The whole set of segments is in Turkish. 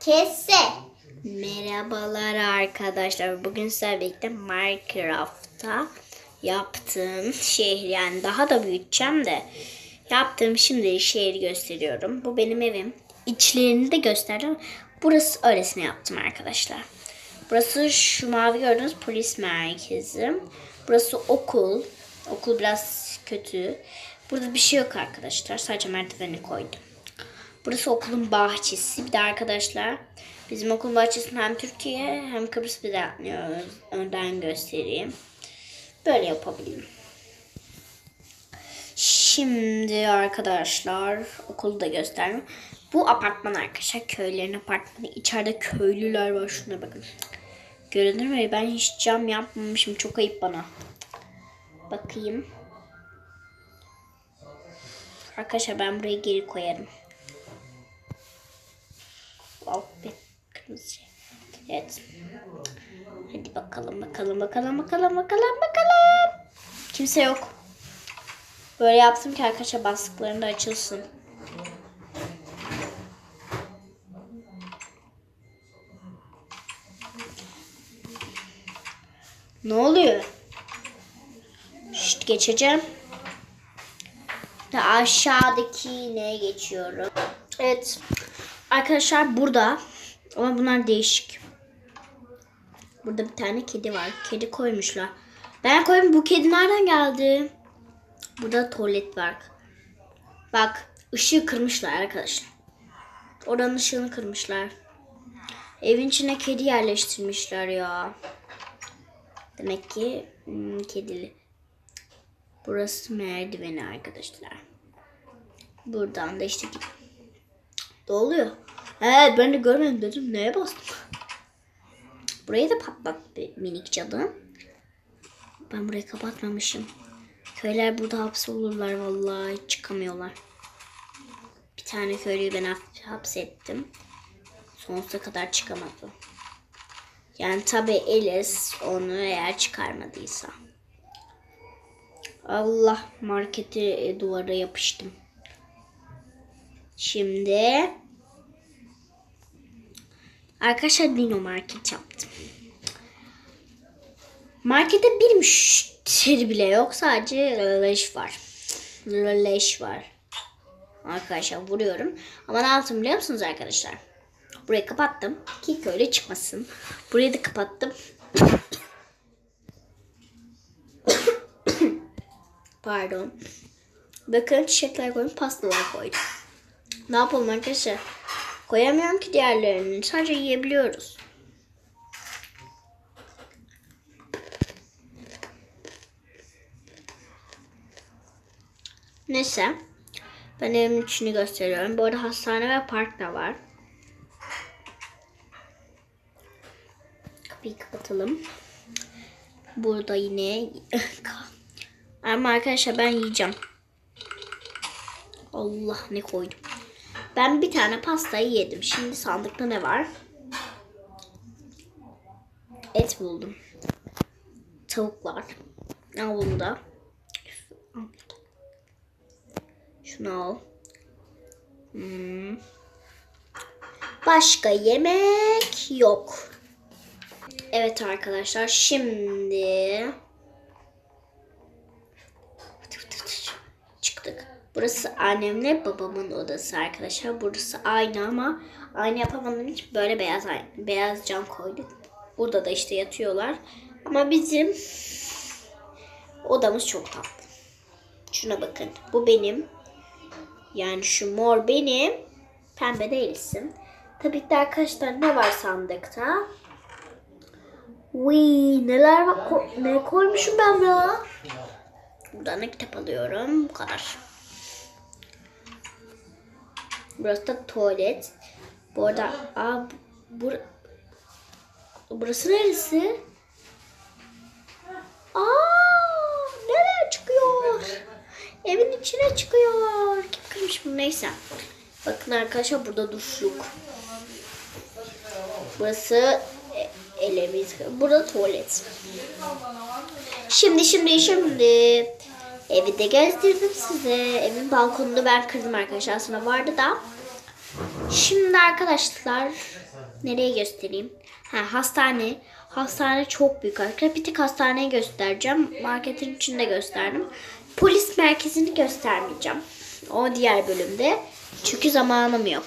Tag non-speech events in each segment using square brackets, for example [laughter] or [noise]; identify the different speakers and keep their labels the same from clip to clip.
Speaker 1: Kesse.
Speaker 2: Merhabalar arkadaşlar. Bugün sizlerle birlikte Minecraft'ta yaptığım şehir yani daha da büyüteceğim de yaptığım şimdi şehri gösteriyorum. Bu benim evim. İçlerini de gösterdim. Burası öylesine yaptım arkadaşlar. Burası şu mavi gördüğünüz polis merkezi. Burası okul. Okul biraz kötü. Burada bir şey yok arkadaşlar. Sadece merdiveni koydum. Burası okulun bahçesi. Bir de arkadaşlar bizim okulun bahçesini hem Türkiye hem Kıbrıs bir de yapmıyoruz. Önden göstereyim. Böyle yapabilirim. Şimdi arkadaşlar okulu da göstereyim. Bu apartman arkadaşlar. Köylerin apartmanı. İçeride köylüler var. Şuna bakın. Görünür mü? Ben hiç cam yapmamışım. Çok ayıp bana. Bakayım. Arkadaşlar ben burayı geri koyarım. Hadi bakalım bakalım bakalım bakalım bakalım bakalım. Kimse yok. Böyle yaptım ki arkadaşlar bastıklarında açılsın. Ne oluyor? Şşt geçeceğim. Ve aşağıdaki neye geçiyorum? Evet. Arkadaşlar burada ama bunlar değişik. Burada bir tane kedi var. Kedi koymuşlar. Ben koydum. Bu kedi nereden geldi? Burada tuvalet var. Bak ışığı kırmışlar arkadaşlar. Oranın ışığını kırmışlar. Evin içine kedi yerleştirmişler ya. Demek ki hmm, kedili. Burası merdiveni arkadaşlar. Buradan da işte. Doluyor. He ben de görmedim dedim. Neye bastım? Burayı da patlat bir minik cadı. Ben burayı kapatmamışım. Köyler burada hapsolurlar vallahi çıkamıyorlar. Bir tane köylüyü ben hap- hapsettim. Sonsuza kadar çıkamadı. Yani tabi Elis onu eğer çıkarmadıysa. Allah marketi e, duvara yapıştım. Şimdi arkadaşlar Dino Market yaptım. Markette bir müşteri bile yok. Sadece leş var. Leş var. Arkadaşlar vuruyorum. Ama ne yaptım biliyor musunuz arkadaşlar? Burayı kapattım ki köyle çıkmasın. Burayı da kapattım. [coughs] Pardon. Bakın çiçekler koydum, pastalar koydum. Ne yapalım arkadaşlar? Koyamıyorum ki diğerlerini. Sadece yiyebiliyoruz. Neyse. Ben evimin içini gösteriyorum. Bu arada hastane ve park da var. Kapıyı kapatalım. Burada yine [laughs] ama arkadaşlar ben yiyeceğim. Allah ne koydum. Ben bir tane pastayı yedim. Şimdi sandıkta ne var? Et buldum. Tavuk var. Al bunu da. Şunu al. Hmm. Başka yemek yok. Evet arkadaşlar şimdi çıktık. Burası annemle babamın odası arkadaşlar. Burası aynı ama aynı yapamadığım için böyle beyaz beyaz cam koyduk. Burada da işte yatıyorlar. Ama bizim odamız çok tatlı. Şuna bakın. Bu benim. Yani şu mor benim. Pembe değilsin. Tabii ki de arkadaşlar ne var sandıkta? Uy neler var? Ko- ne koymuşum ben ya? Buradan da kitap alıyorum. Bu kadar. Burası da tuvalet. Bu arada aa, bur burası neresi? Aa, nereye çıkıyor? Evin içine çıkıyor. Kırmış bunu? Neyse. Bakın arkadaşlar burada duşluk. Burası e- elemiz. Burada tuvalet. Şimdi şimdi şimdi evi de gezdirdim size. Evin balkonunu ben kırdım arkadaşlar. Aslında vardı da Şimdi arkadaşlar nereye göstereyim? Ha, hastane. Hastane çok büyük arkadaşlar. Bir tek hastaneyi göstereceğim. Marketin içinde gösterdim. Polis merkezini göstermeyeceğim. O diğer bölümde. Çünkü zamanım yok.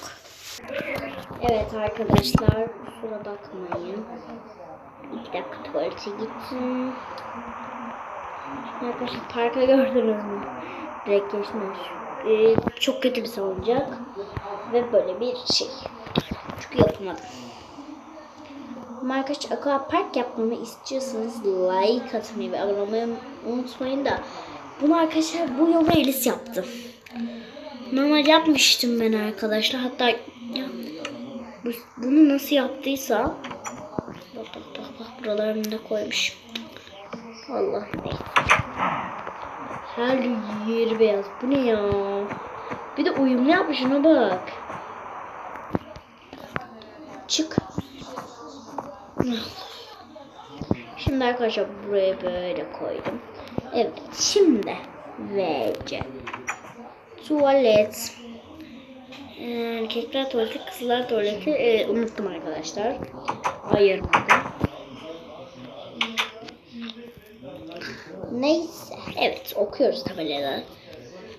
Speaker 2: Evet arkadaşlar. Kusura bakmayın. İki dakika tuvalete gittim. Arkadaşlar parka gördünüz mü? Direkt geçmiş. Ee, çok kötü bir salıncak. Ve böyle bir şey. Çünkü yapamadım. Ama arkadaşlar aquapark yapmamı istiyorsanız like atmayı ve abone olmayı unutmayın da bunu arkadaşlar bu yolu Elis yaptı. Normal yapmıştım ben arkadaşlar. Hatta bunu nasıl yaptıysa bak bak bak, bak buralarını da koymuş. Allah. Her yeri beyaz. Bu ne ya? Bir de uyumlu yapmış şuna bak. Çık. Şimdi arkadaşlar buraya böyle koydum. Evet şimdi VC. Tuvalet. Ee, Erkekler tuvaleti, kızlar tuvaleti ee, unuttum arkadaşlar. Ayırmadım. Neyse. Evet okuyoruz tabelada.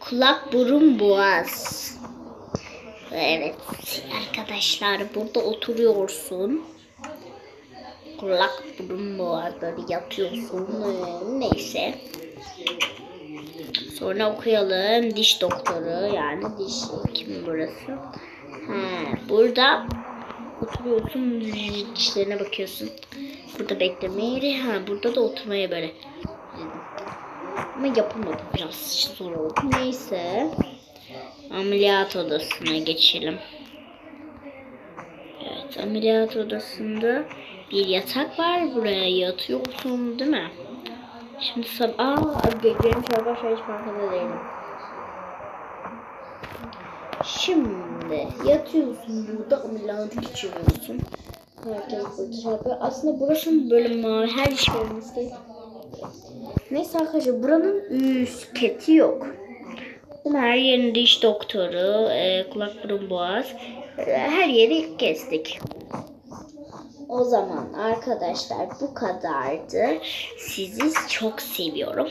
Speaker 2: Kulak, burun, boğaz. Evet arkadaşlar burada oturuyorsun. Kulak, burun, boğazları yatıyorsun. Ee, Neyse. Sonra okuyalım. Diş doktoru yani diş kim burası? Ha, burada oturuyorsun dişlerine bakıyorsun. Burada beklemeyi ha burada da oturmaya böyle ama yapamadım biraz zor oldu. Neyse. Ameliyat odasına geçelim. Evet ameliyat odasında bir yatak var. Buraya yatıyorsun değil mi? Şimdi sabah... Aa benim arkadaşlar hiç farkında değilim. Şimdi yatıyorsun burada ameliyat geçiriyorsun. Herkes burada şey yapıyor. Aslında burası böyle mavi her iş vermesi Neyse arkadaşlar buranın üst keti yok. Her yerin diş doktoru, e, kulak burun boğaz e, her yeri kestik. O zaman arkadaşlar bu kadardı. Sizi çok seviyorum.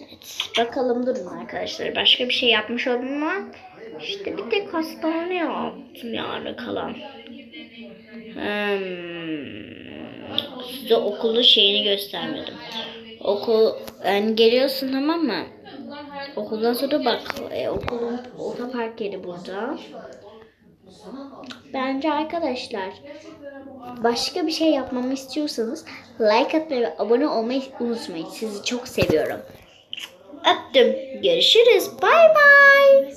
Speaker 2: Evet, bakalım durun arkadaşlar. Başka bir şey yapmış oldum mu? İşte bir tek hastane yaptım yani kalan. Hmm, size okulu şeyini göstermedim. Okul yani geliyorsun tamam mı? Okuldan sonra bak e, okulun otopark yeri burada. Bence arkadaşlar başka bir şey yapmamı istiyorsanız like atmayı ve abone olmayı unutmayın. Sizi çok seviyorum. Öptüm. Görüşürüz. Bay bay.